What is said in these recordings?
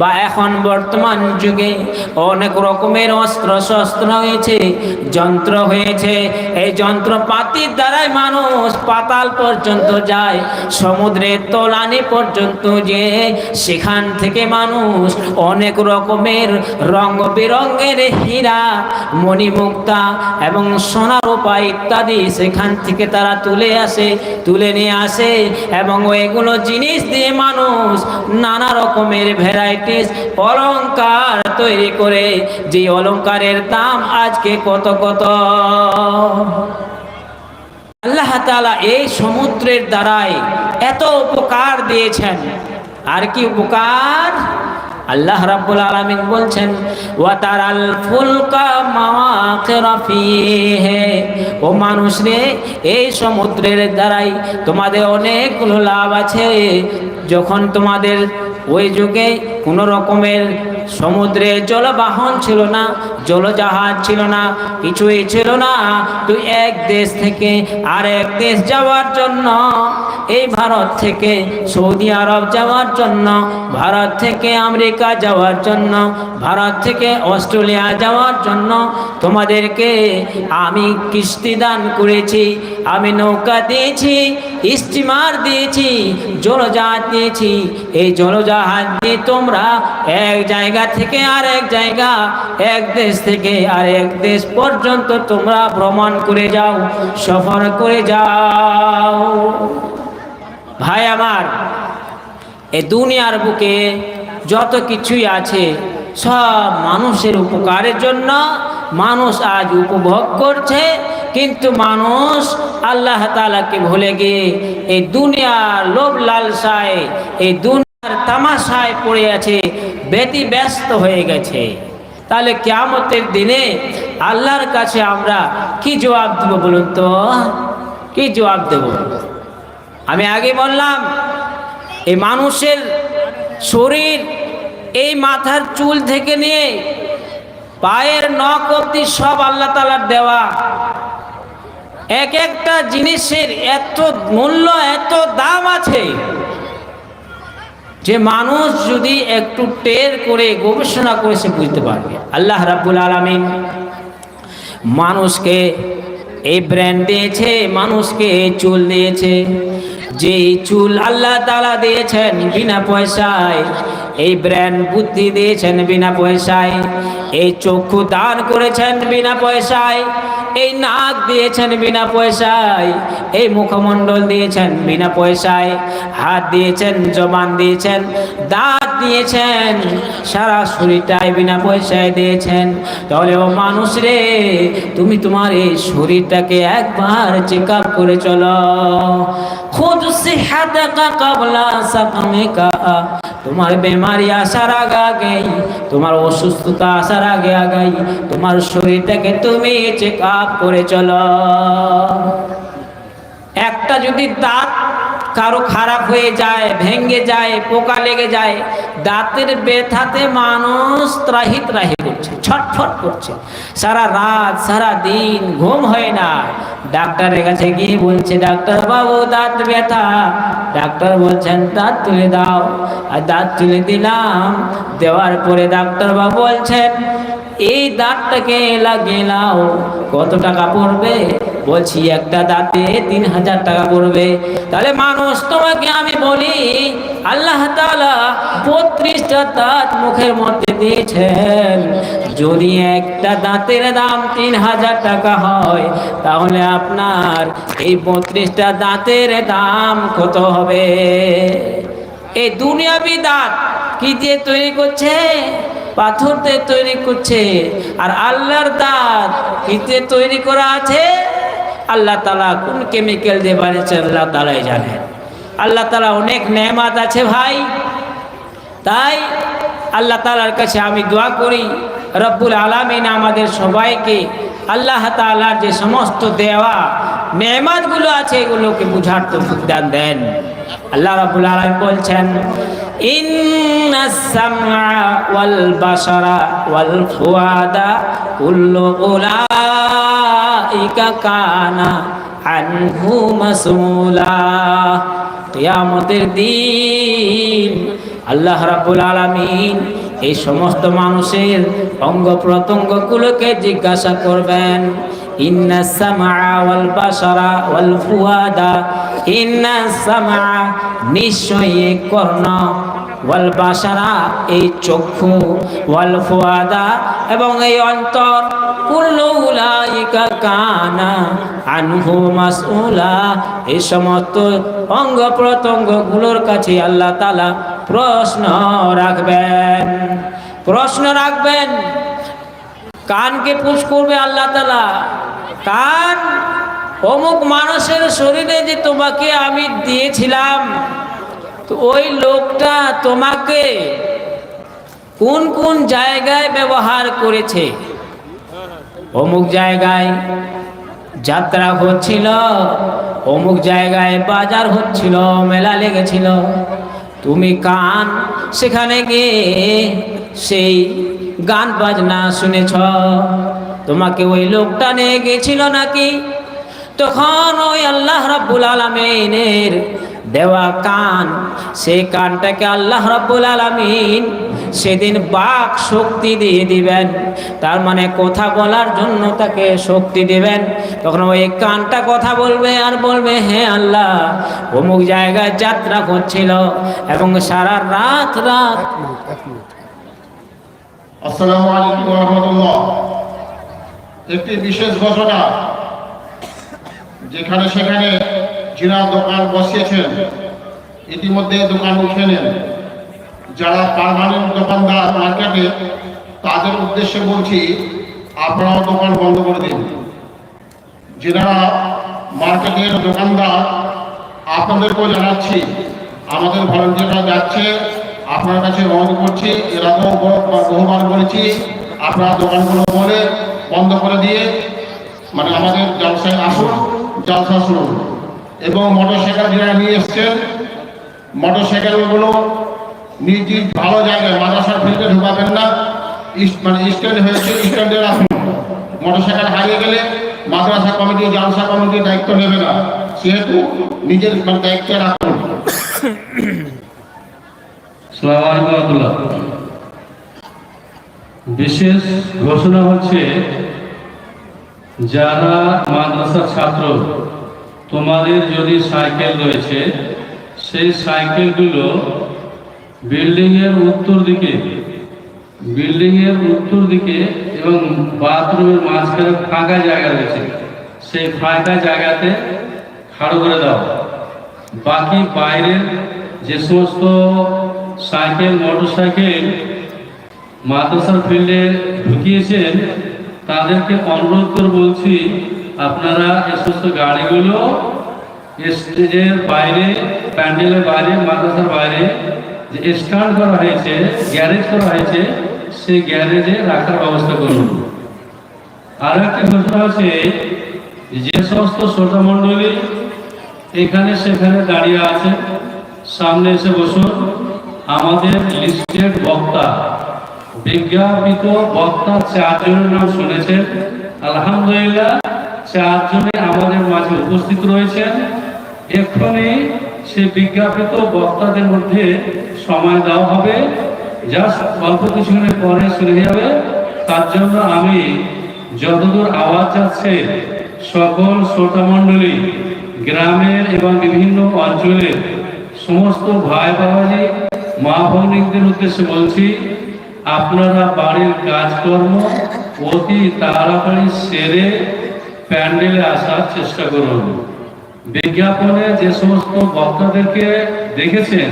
বা এখন বর্তমান যুগে অনেক রকমের অস্ত্র শস্ত্র হয়েছে যন্ত্র হয়েছে। এই যন্ত্রপাতির দ্বারাই মানুষ পাতাল পর্যন্ত যায়, সমুদ্রের তলানি পর্যন্ত যে সেখান থেকে মানুষ অনেক রকমের রং বেরঙের হীরা, মণিমুক্তা এবং সোনা রূপা ইত্যাদি সেখান থেকে তারা তুলে আসে, তুলে নিয়ে আসে এবং ওইগুলো জিনিস দিয়ে মানুষ নানা রকমের ভ্যারাইটিস অলংকার তৈরি করে, যে অলংকারের দাম আজকে কত কত? আল্লাহ তাআলা এই সমুদ্রের দ্বারাই এত উপকার দিয়েছেন। আর কি উপকার? আল্লাহ রাব্বুল আলামিন বলছেন, ওয়া তারাল ফুলকা মাওয়াকিরা ও মানুষ রে এই সমুদ্রের দ্বারাই তোমাদের অনেকগুলো লাভ আছে। যখন তোমাদের ওই যুগে কোনো রকমের সমুদ্রে জলবাহন ছিল না, জলজাহাজ ছিল না, কিছুই ছিল না। তুই এক দেশ থেকে আর এক দেশ যাওয়ার জন্য, এই ভারত থেকে সৌদি আরব যাওয়ার জন্য, ভারত থেকে আমেরিকা যাওয়ার জন্য, ভারত থেকে অস্ট্রেলিয়া যাওয়ার জন্য তোমাদেরকে আমি কিস্তি দান করেছি, আমি নৌকা দিয়েছি, স্টিমার দিয়েছি, জলজাহাজ দিয়েছি। এই জলজাহাজ দিয়ে তোমরা এক জায়গা থেকে আর এক জায়গা, এক দেশ থেকে আর এক দেশ পর্যন্ত তোমরা ভ্রমণ করে যাও, সফর করে যাও। ভাই আমার, এ দুনিয়ার বুকে যত কিছুই আছে, সব মানুষের উপকারের জন্য মানুষ আজ উপভোগ করছে, কিন্তু মানুষ আল্লাহ তালাকে ভুলে গিয়ে এই দুনিয়ার লোভ লালসায়, এই দুনিয়ার তামাশায় পড়ে আছে ব্যতি ব্যস্ত হয়ে গেছে। তাহলে কেয়ামতের দিনে আল্লাহর কাছে আমরা কি জবাব দেব বলুন তো? কি জবাব দেব? আমি আগে বললাম, এই মানুষের শরীর এই মাথার চুল থেকে নিয়ে পায়ের নখ অব্দি সব আল্লাহ তালার দেওয়া। এক একটা জিনিসের এত মূল্য, এত দাম আছে। যে মানুষ যদি একটু টের করে, গবেষণা করে সে বুঝতে পারবে। আল্লাহ রাব্বুল আলামিন মানুষকে এই ব্র্যান্ড দিয়েছে, মানুষকে এই চুল দিয়েছে। যে চুল আল্লাহ তালা দিয়েছেন বিনা পয়সায়, এই ব্র্যান্ড বুদ্ধি দিয়েছেন বিনা পয়সায়, এই চক্ষু দান করেছেন বিনা পয়সায় এই নাক দিয়েছেন বিনা পয়সায়, এই মুখমণ্ডল দিয়েছেন বিনা পয়সায়, হাত দিয়েছেন, জবান দিয়েছেন, দাঁত দিয়েছেন, সারা শরীরটাই বিনা পয়সায় দিয়েছেন। তাহলে ও মানুষ রে, তুমি তোমার এই শরীরটাকে একবার চেক আপ করে চলো। খুদ সিহাদাকা কাবলা সাকামিকা তোমার বেমারি আসার আগে আগেই তোমার অসুস্থতা আসার আগে আগেই তোমার শরীরটাকে তুমি চেক আপ করে চলো। একটা যদি দাঁত কারও খারাপ হয়ে যায়, ভেঙে যায়, পোকা লেগে যায়, দাঁতের ব্যথাতে মানুষ ত্রাহি ত্রাহি করছে, ছটফট করছে। সারা রাত, সারা দিন ঘুম হয় না। ডাক্তারের কাছে গিয়ে বলছে, ডাক্তার বাবু, দাঁত ব্যথা। ডাক্তার বলছেন, দাঁত তুলে দাও। আর দাঁত তুলে দিলাম, দেওয়ার পরে ডাক্তার বাবু বলছেন এই দাঁতটাকে লাগিয়ে নাও। কত টাকা পড়বে? বলছি, একটা দাঁতে তিন হাজার টাকা পড়বে। তাহলে মানুষ, তোমাকে আমি বলি, আল্লাহ তাআলা বত্রিশটা দাঁত মুখের মধ্যে দিয়েছেন। যদি একটা দাঁতের দাম তিন হাজার টাকা হয়, তাহলে আপনার এই বত্রিশটা দাঁতের দাম কত হবে? এই দুনিয়াবি দাঁত কি দিয়ে তৈরি করছে? পাথর দিয়ে তৈরি করছে। আর আল্লাহর দাঁত কিতে তৈরি করা আছে। আল্লাহ তালা কোন কেমিক্যাল দিয়ে বানিয়েছে আল্লাহ তালাই জানেন আল্লাহ তালা অনেক নেমাত আছে ভাই। তাই আল্লাহ তালার কাছে আমি দোয়া করি, রব্বুল আলমিন আমাদের সবাইকে আল্লাহ তালার যে সমস্ত দেওয়া নেমাতগুলো আছে এগুলোকে বুঝার তো দান দেন। আল্লাহ রাব্বুল আলামিন বলছেন ইন্নাস দিন আল্লাহ রাব্বুল আলামিন এই সমস্ত মানুষের অঙ্গ প্রত্যঙ্গগুলোকে জিজ্ঞাসা করবেন ইন্না সামা ওয়াল বাসারা ওয়াল ফুয়াদা ইন্না সামা নিশ্চয়ই কর্ণ, ওয়াল বাসারা এই চক্ষু, ওয়াল ফুয়াদা এবং এই অন্তর, কুল্লু উলাইকা কানা আনহু মাসউলা। এই সমস্ত অঙ্গ প্রত্যঙ্গগুলোর কাছে আল্লাহ তাআলা প্রশ্ন রাখবেন। প্রশ্ন রাখবেন, কানকে পুষ করবে আল্লাহ তালা কান অমুক মানুষের শরীরে যে তোমাকে আমি দিয়েছিলাম, তো ওই লোকটা তোমাকে কোন কোন জায়গায় ব্যবহার করেছে? অমুক জায়গায় যাত্রা হচ্ছিল, অমুক জায়গায় বাজার হচ্ছিল, মেলা লেগেছিল। তুমি কান, সেখানে গিয়ে সেই গান বাজনা শুনেছ। তোমাকে ওই লোকটা নিয়ে গেছিল নাকি? তখন ওই আল্লাহ রাব্বুল আলমিনের দেওয়া কান, সেই কানটাকে আল্লাহ রাব্বুল আলামিন সেদিন বাক শক্তি দিয়ে দিবেন। তার মানে কথা বলার জন্য তাকে শক্তি দিবেন। তখন ওই কানটা কথা বলবে আর বলবে হ্যাঁ আল্লাহ, অমুক জায়গায় যাত্রা করছিল এবং সারা রাত রাত আসসালামু আলাইকুম রহমতুল্লাহ। একটি বিশেষ ঘটনা যেখানে সেখানে যিনা দোকান বসিয়েছেন, ইতিমধ্যে দোকান উঠে নেন যারা পারমানেন্ট দোকানদার মার্কেটে, তাদের উদ্দেশ্যে বলছি, আপনারাও দোকান বন্ধ করে দিন। যারা মার্কেটের দোকানদার, আপনাদেরকেও জানাচ্ছি, আমাদের ভলেন্টিয়াররা যাচ্ছে, আপনার কাছে অনুরোধ করছি এরকম বহুবার বলেছি, আপনারা দোকানগুলো বলে বন্ধ করে দিয়ে মানে আমাদের জলসায় আসুন। জলসা শুনুন এবং মোটর সাইকেল যারা নিয়ে এসছেন মোটর সাইকেলগুলো নিজ নিজ ভালো জায়গায় মাদ্রাসার ফিল্ডে ঢুকাবেন না। মানে স্ট্যান্ড হয়েছে স্ট্যান্ডে রাখুন। মোটর সাইকেল হারিয়ে গেলে মাদ্রাসা কমিটি, জালসা কমিটি দায়িত্ব নেবে না। সেহেতু নিজের মানে দায়িত্বে রাখুন। বিশেষ ঘোষণা হচ্ছে যারা মাদ্রাসার ছাত্র, তোমাদের যদি সাইকেল রয়েছে, সেই সাইকেলগুলো বিল্ডিংয়ের উত্তর দিকে, বিল্ডিংয়ের উত্তর দিকে এবং বাথরুমের মাঝখানে ফাঁকা জায়গা রয়েছে, সেই ফাঁকা জায়গাতে খাড়ো করে দাও। বাকি বাইরের যে সমস্ত সাইকেল মোটর সাইকেল মাদ্রাসার ফিল্ডে ঢুকিয়েছেন তাদেরকে অনুরোধ করে বলছি, আপনারা এই সমস্ত গাড়িগুলো স্টেজের বাইরে, প্যান্ডেলের বাইরে, মাদ্রাসার বাইরে যে স্ট্যান্ড করা হয়েছে, গ্যারেজ করা হয়েছে, সেই গ্যারেজে রাখার ব্যবস্থা করুন। আর একটি ঘোষণা আছে, যে সমস্ত শ্রোতা মণ্ডলী এখানে সেখানে দাঁড়িয়ে আছে সামনে এসে বসুন। আমাদের লিস্টেড বক্তা বিজ্ঞাপিত বক্তা চারজনের নাম শুনেছেন। আলহামদুলিল্লাহ চারজনে আমাদের মাঝে উপস্থিত রয়েছেন। এক্ষুনি সে বিজ্ঞাপিত বক্তাদের মধ্যে সময় দেওয়া হবে। জাস্ট অল্প কিছুক্ষণের পরে শুরু যাবে। তার জন্য আমি যতদূর আওয়াজ যাচ্ছে সকল শ্রোতা মণ্ডলী, গ্রামের এবং বিভিন্ন অঞ্চলের সমস্ত ভাই বাবাজি মা ভৌনিকদের উদ্দেশ্যে বলছি আপনারা বাড়ির কাজকর্ম অতি তাড়াতাড়ি সেরে প্যান্ডেলে আসার চেষ্টা করুন। বিজ্ঞাপনে যে সমস্ত বক্তাদেরকে দেখেছেন,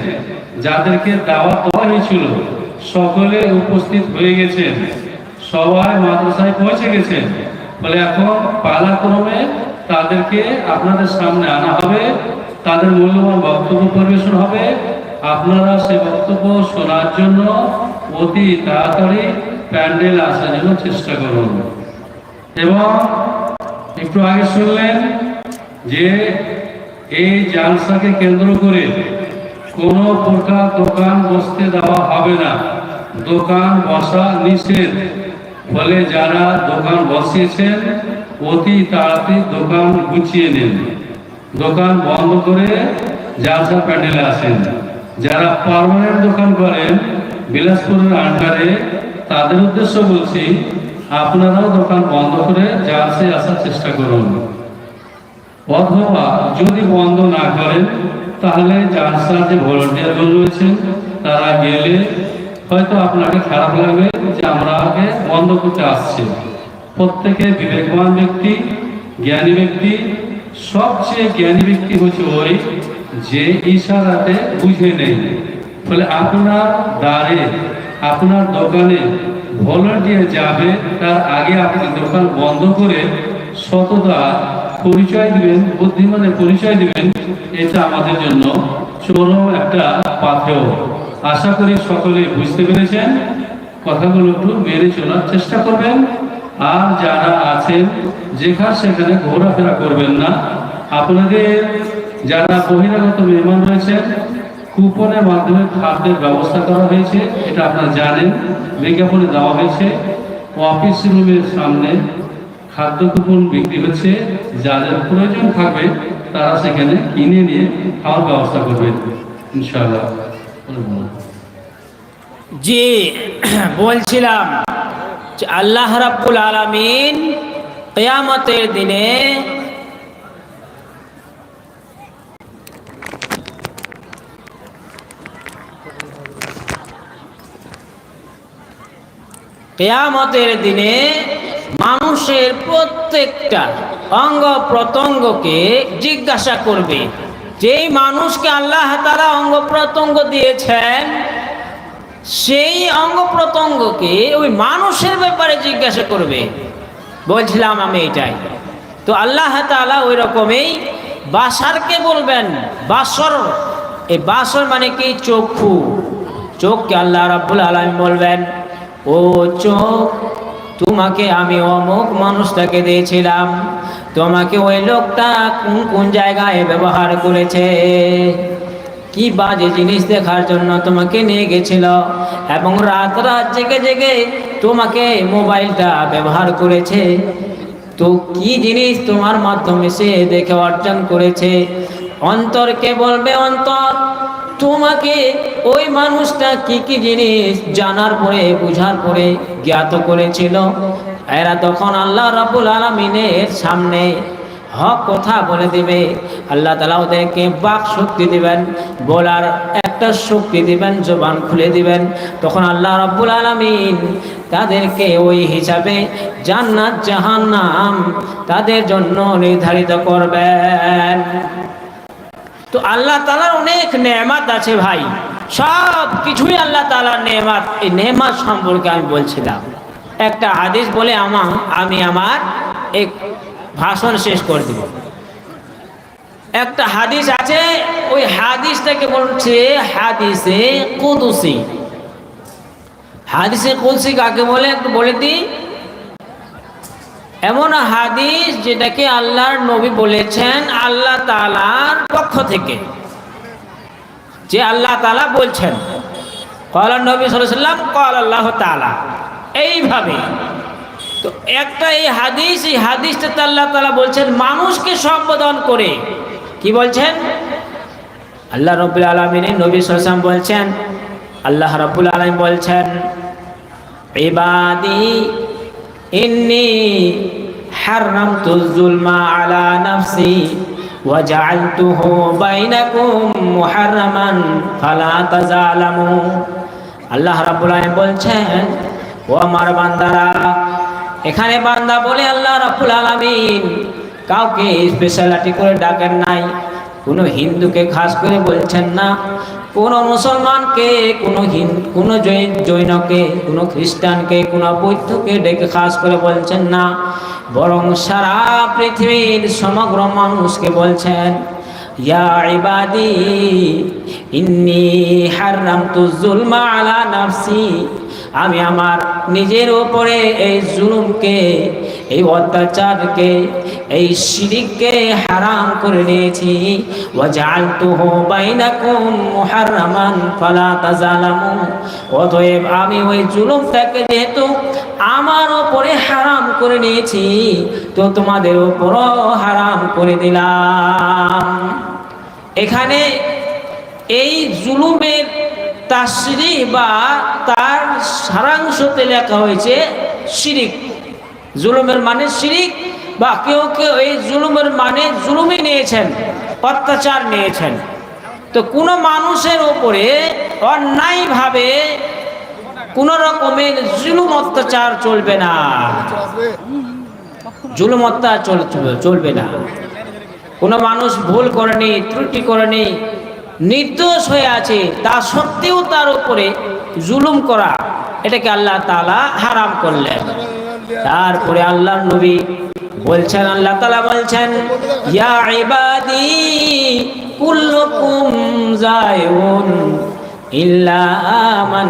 যাদেরকে দাওয়াত দেওয়া হয়েছিল, সকলে উপস্থিত হয়ে গেছেন। সবাই মাদ্রাসায় পৌঁছে গেছেন। ফলে এখন পালাক্রমে তাদেরকে আপনাদের সামনে আনা হবে, তাদের মূল্যবান বক্তব্য পরিবেশন হবে। আপনারা সে বক্তব্য শোনার জন্য অতি তাড়াতাড়ি প্যান্ডেল আসার জন্য চেষ্টা করুন। এবং একটু আগে শুনলেন যে এই জালসাকে কেন্দ্র করে কোনো প্রকার দোকান বসতে দেওয়া হবে না। দোকান বসা নিষেধ। ফলে যারা দোকান বসিয়েছেন, অতি তাড়াতাড়ি দোকান গুছিয়ে নিন। দোকান বন্ধ করে জালসা প্যান্ডেলে আসেন। যারা পার্মানেন্ট দোকান করেন বিলাসপুরের আন্ডারে তাদের উদ্দেশ্য বলছি, আপনারাও দোকান বন্ধ করে জালসে আসার চেষ্টা করুন। অথবা যদি বন্ধ না করেন, তাহলে জালসার যে ভলেন্টিয়ারগুলো রয়েছেন, তারা গেলে হয়তো আপনাকে খারাপ লাগবে যে আমরা আগে বন্ধ করতে আসছি। প্রত্যেকে বিবেকবান ব্যক্তি, জ্ঞানী ব্যক্তি, সবচেয়ে জ্ঞানী ব্যক্তি হচ্ছে ওই যে ইশারাতে বুঝে নেই। ফলে আপনার দ্বারে, আপনার দোকানে ভলেন্টিয়ার যাবে, তার আগে আপনি দোকান বন্ধ করে সততা, পরিচয় দিবেন, বুদ্ধিমানের পরিচয় দিবেন, এটা আমাদের জন্য চরম একটা পাথেয় আশা করি সকলে বুঝতে পেরেছেন। কথাগুলো একটু মেনে চলার চেষ্টা করবেন। আর যারা আছেন, যেখানে সেখানে ঘোরাফেরা করবেন না। আপনাদের যারা বহিরাগত মেহমান রয়েছেন কুপনের মাধ্যমে খাদ্যের ব্যবস্থা করা হয়েছে, এটা আপনারা জানেন। বিজ্ঞাপনে দেওয়া হয়েছে অফিস রুমের সামনে খাদ্য কুপন বিক্রি হচ্ছে যাদের প্রয়োজন থাকবে, তারা সেখানে কিনে নিয়ে খাওয়ার ব্যবস্থা করবেন ইনশাআল্লাহ। জি, বলছিলাম আল্লাহ রাব্বুল আলামিন কিয়ামতের দিনে কেয়ামতের দিনে মানুষের প্রত্যেকটা অঙ্গ প্রত্যঙ্গকে জিজ্ঞাসা করবে। যেই মানুষকে আল্লাহ তারা অঙ্গ প্রত্যঙ্গ দিয়েছেন, সেই অঙ্গ প্রত্যঙ্গকে ওই মানুষের ব্যাপারে জিজ্ঞাসা করবে। বলছিলাম আমি এটাই। তো আল্লাহ তালা ওই রকমই বাসারকে বলবেন, বাসর। এই বাসর মানে কি? চক্ষু। চোখকে আল্লাহ রাব্বুল আলম বলবেন ও চোখ, তোমাকে আমি অমুক মানুষটাকে দিয়েছিলাম। তোমাকে ওই লোকটা কোন কোন জায়গায় ব্যবহার করেছে? কি বাজে জিনিস দেখার জন্য তোমাকে নিয়ে গেছিল? এবং রাত রাত জেগে জেগে তোমাকে মোবাইলটা ব্যবহার করেছে? তো কি জিনিস তোমার মাধ্যমে সে দেখে অর্জন করেছে? অন্তরকে বলবে অন্তর? তোমাকে ওই মানুষটা কি কি জিনিস জানার পরে, বুঝার পরে জ্ঞাত করেছিল? এরা তখন আল্লাহ রাবুল আলমিনের সামনে হক কথা বলে দিবে। আল্লাহ তালা ওদেরকে বাক শক্তি দিবেন, বলার একটা শক্তি দিবেন, জবান খুলে দিবেন। তখন আল্লাহ রাব্বুল আলামিন তাদেরকে ওই হিসাবে জান্নাত, জাহান্নাম তাদের জন্য নির্ধারিত করবেন। তো আল্লাহ তালার অনেক নেমাত আছে ভাই। সব কিছুই আল্লাহ তালার নেমাত এই নেমাত সম্পর্কে আমি বলছিলাম। একটা হাদিস বলে আমার আমি আমার এক ভাষণ শেষ করে দিব। একটা হাদিস আছে, ওই হাদিসটাকে বলছে, হাদিসে কুদুসি। হাদিসে কুদসি কাকে বলে? একটু বলে দিই। এমন হাদিস যেটাকে আল্লাহর নবী বলেছেন আল্লাহ তালার পক্ষ থেকে। যে আল্লাহ তালা বলছেন কলার নবী সাল্লাম কল আল্লাহ তালা এইভাবে তো একটা এই হাদিস, এই হাদিসটাতে আল্লাহ তালা বলছেন, মানুষকে সম্বোধন করে। কি বলছেন? আল্লাহ রবুল আলমিনের নবী সাল্লাম বলছেন, আল্লাহ রবুল আলম বলছেন, ইবাদি ইন্নি حرمت الظلم على نفسي وجعلته بينكم محرما فلا تظالموا আল্লাহ রাব্বুল আলামিন বলছেন ও আমার বান্দারা এখানে বান্দা বলে আল্লাহ রাব্বুল আলামিন কাউকে স্পেশালিটি করে ডাকেন নাই কোনো হিন্দুকে খাস করে বলছেন না। কোনো মুসলমানকে, কোনো কোনো জৈন, জৈনকে, কোনো খ্রিস্টানকে, কোনো বৌদ্ধকে ডেকে খাস করে বলছেন না। বরং সারা পৃথিবীর সমগ্র মানুষকে বলছেন, ইয়া ইন্নি হারামতু যুলমা আলা নাফসি। আমি আমার নিজের ওপরে এই জুলুমকে, এই অত্যাচারকে, এই শিরিককে হারাম করে নিয়েছি ওয়াজআলতুহু বাইনাকুম মুহাররামান ফালা তাজালামু অতএব আমি ওই জুলুমটাকে যেহেতু আমার ওপরে হারাম করে নিয়েছি, তো তোমাদের ওপরও হারাম করে দিলাম। এখানে এই জুলুমের তাসরি বা তার সারাংশতে লেখা হয়েছে শিরিক। জুলুমের মানে শিরিক বা কেউ কেউ এই জুলুমের মানে জুলুমই নিয়েছেন, অত্যাচার নিয়েছেন। তো কোনো মানুষের ওপরে অন্যায়ভাবে কোন রকমের জুলুম অত্যাচার চলবে না। জুলুম অত্যাচার চলবে না। কোনো মানুষ ভুল করেনি, ত্রুটি করেনি নির্দোষ হয়ে আছে, তা সত্ত্বেও তার উপরে জুলুম করা, এটাকে আল্লাহ তালা হারাম করলেন। তারপরে আল্লাহ নবী বলছেন, আল্লাহ তালা বলছেন ইল্লা মান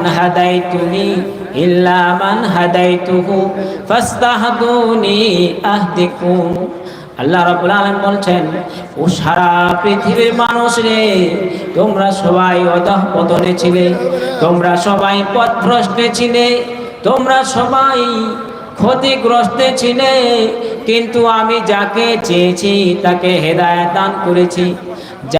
ইল্লা মান হাদাইতুহু, ফাস্তাহদুনি আহদিকুম। আল্লাহ রাবুল আলম বলছেন, ও সারা পৃথিবীর মানুষ রে, তোমরা সবাই অধঃপতনে ছিলে, তোমরা সবাই পথভ্রষ্টে ছিলে, তোমরা সবাই ক্ষতিগ্রস্তে ছিলে, কিন্তু আমি যাকে চেয়েছি তাকে হেদায়তান করেছি।